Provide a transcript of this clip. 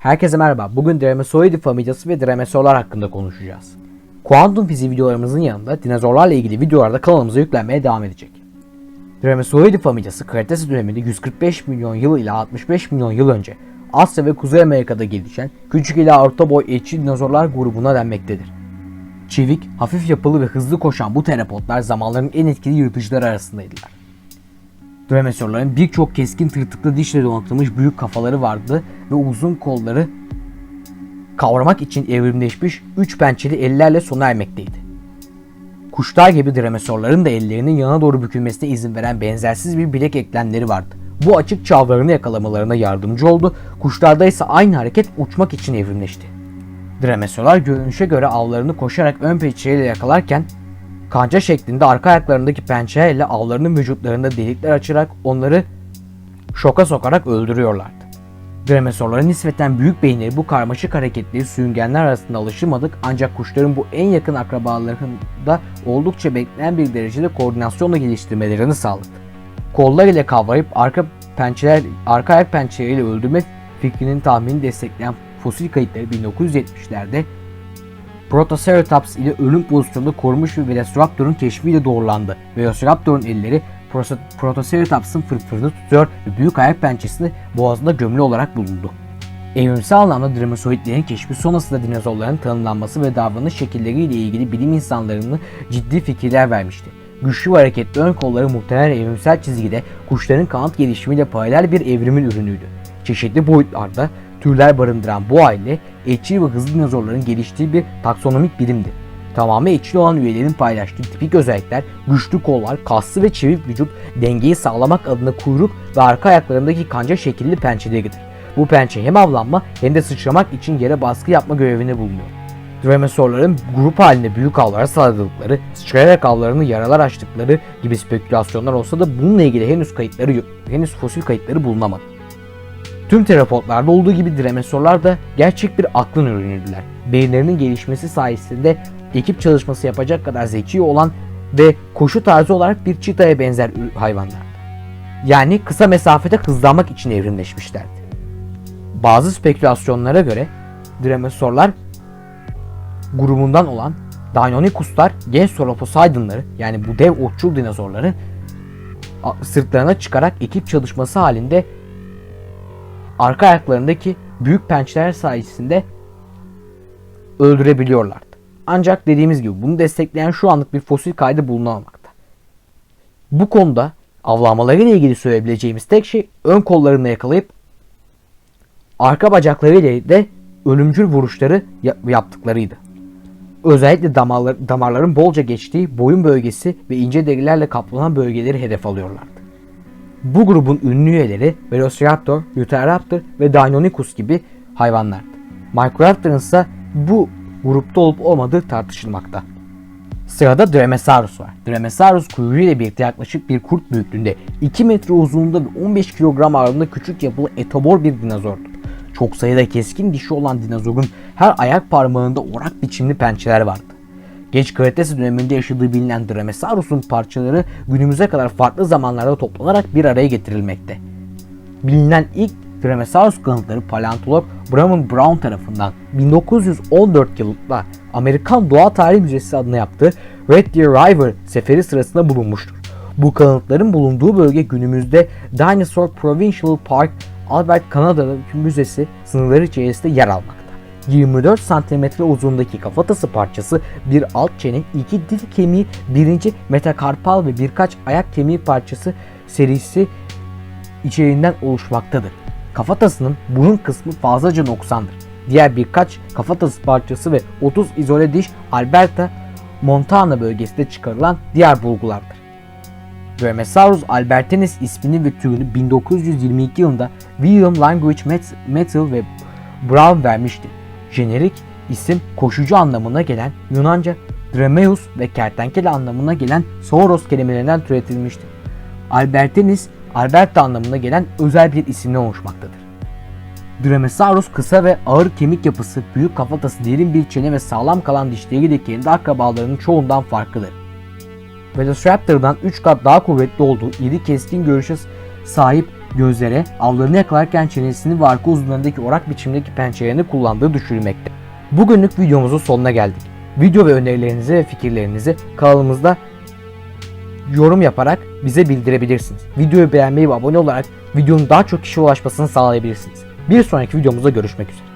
Herkese merhaba. Bugün Dromaeosauridae familyası ve Dromaeosaurlar hakkında konuşacağız. Kuantum fiziği videolarımızın yanında dinozorlarla ilgili videolarda kanalımıza yüklenmeye devam edecek. Dromaeosauridae familyası Kretase döneminde 145 milyon yıl ile 65 milyon yıl önce Asya ve Kuzey Amerika'da gelişen küçük ila orta boy etçi dinozorlar grubuna denmektedir. Çevik, hafif yapılı ve hızlı koşan bu terapodlar zamanların en etkili yırtıcıları arasındaydılar. Dromaeosaurların birçok keskin tırtıklı dişle donatılmış büyük kafaları vardı ve uzun kolları kavramak için evrimleşmiş üç pençeli ellerle sona ermekteydi. Kuşlar gibi dromaeosaurların da ellerinin yana doğru bükülmesine izin veren benzersiz bir bilek eklemleri vardı. Bu açık çavlarını yakalamalarına yardımcı oldu. Kuşlarda ise aynı hareket uçmak için evrimleşti. Dromaeosaurlar görünüşe göre avlarını koşarak ön pençeyle yakalarken kanca şeklinde arka ayaklarındaki pençeyle avlarının vücutlarında delikler açarak onları şoka sokarak öldürüyorlardı. Dromaeosaurların nispeten büyük beyinleri bu karmaşık hareketleri sürüngenler arasında alışılmadık ancak kuşların bu en yakın akrabalarında oldukça beklenen bir derecede koordinasyonla geliştirmelerini sağladı. Kollar ile kavrayıp arka pençeler, arka ayak pençeleriyle öldürme fikrinin tahminini destekleyen fosil kayıtları 1970'lerde Protoceratops ile ölüm pozisyonunda korumuş bir Velociraptor'un keşfiyle doğrulandı. Velociraptor'un elleri Proto- Protoceratops'ın fırfırını tutuyor ve büyük ayak pençesini boğazında gömülü olarak bulundu. Evrimsel anlamda Dromaeosauridae'nin keşfi sonrasında dinozorların tanımlanması ve davranış şekilleriyle ilgili bilim insanlarını ciddi fikirler vermişti. Güçlü ve hareketli ön kolları muhtemelen evrimsel çizgide kuşların kanat gelişimiyle paralel bir evrimin ürünüydü. Çeşitli boyutlarda türler barındıran bu aile etçil ve hızlı dinozorların geliştiği bir taksonomik birimdi. Tamamı etçil olan üyelerin paylaştığı tipik özellikler güçlü kollar, kaslı ve çevik vücut, dengeyi sağlamak adına kuyruk ve arka ayaklarındaki kanca şekilli pençeleridir. Bu pençe hem avlanma hem de sıçramak için yere baskı yapma görevine bulunuyor. Dromaeosaurların grup halinde büyük avlara saldırdıkları, sıçrayarak avlarını yaralar açtıkları gibi spekülasyonlar olsa da bununla ilgili henüz kayıtları yok- henüz fosil kayıtları bulunamadı. Tüm terapodlarda olduğu gibi Dromaeosaurlar da gerçek bir aklın ürünüydüler. Beyinlerinin gelişmesi sayesinde ekip çalışması yapacak kadar zeki olan ve koşu tarzı olarak bir çitaya benzer hayvanlardı. Yani kısa mesafede hızlanmak için evrimleşmişlerdi. Bazı spekülasyonlara göre Dromaeosaurlar grubundan olan Deinonychuslar genç Sauroposeidonları yani bu dev otçul dinozorları sırtlarına çıkarak ekip çalışması halinde arka ayaklarındaki büyük pençeler sayesinde öldürebiliyorlardı. Ancak dediğimiz gibi bunu destekleyen şu anlık bir fosil kaydı bulunamamakta. Bu konuda avlanmaları ile ilgili söyleyebileceğimiz tek şey ön kollarını yakalayıp arka bacaklarıyla de ölümcül vuruşları ya- yaptıklarıydı. Özellikle damarlar, damarların bolca geçtiği boyun bölgesi ve ince derilerle kaplanan bölgeleri hedef alıyorlardı. Bu grubun ünlü üyeleri Velociraptor, Utahraptor ve Deinonychus gibi hayvanlardı. Microraptor'ın ise bu grupta olup olmadığı tartışılmakta. Sırada Dromaeosaurus var. Dromaeosaurus kuyruğuyla birlikte yaklaşık bir kurt büyüklüğünde 2 metre uzunluğunda ve 15 kilogram ağırlığında küçük yapılı etobor bir dinozordu. Çok sayıda keskin dişi olan dinozorun her ayak parmağında orak biçimli pençeler vardı. Geç Kretase döneminde yaşadığı bilinen Dromaeosaurus'un parçaları günümüze kadar farklı zamanlarda toplanarak bir araya getirilmekte. Bilinen ilk Dromaeosaurus kanıtları paleontolog Bramon Brown tarafından 1914 yılında Amerikan Doğa Tarihi Müzesi adına yaptığı Red Deer River seferi sırasında bulunmuştur. Bu kanıtların bulunduğu bölge günümüzde Dinosaur Provincial Park Albert Kanada'daki müzesi sınırları içerisinde yer almakta. 24 cm uzunluğundaki kafatası parçası bir alt çene, iki dil kemiği, birinci metakarpal ve birkaç ayak kemiği parçası serisi içeriğinden oluşmaktadır. Kafatasının burun kısmı fazlaca noksandır. Diğer birkaç kafatası parçası ve 30 izole diş Alberta, Montana bölgesinde çıkarılan diğer bulgulardır. Dromaeosaurus albertinus ismini ve türünü 1922 yılında William Language Met- Metal ve Brown vermişti. Jenerik isim koşucu anlamına gelen Yunanca Dromeus ve kertenkele anlamına gelen Sauros kelimelerinden türetilmiştir. Albertinus, Alberta anlamına gelen özel bir isimle oluşmaktadır. Dromaeosaurus kısa ve ağır kemik yapısı, büyük kafatası, derin bir çene ve sağlam kalan dişleriyle kendi akrabalarının çoğundan farklıdır. Velociraptor'dan 3 kat daha kuvvetli olduğu iri keskin görüşe sahip gözlere avlarını yakalarken çenesini ve arka uzunlarındaki orak biçimdeki pençelerini kullandığı düşünülmekte. Bugünlük videomuzun sonuna geldik. Video ve önerilerinizi ve fikirlerinizi kanalımızda yorum yaparak bize bildirebilirsiniz. Videoyu beğenmeyi ve abone olarak videonun daha çok kişiye ulaşmasını sağlayabilirsiniz. Bir sonraki videomuzda görüşmek üzere.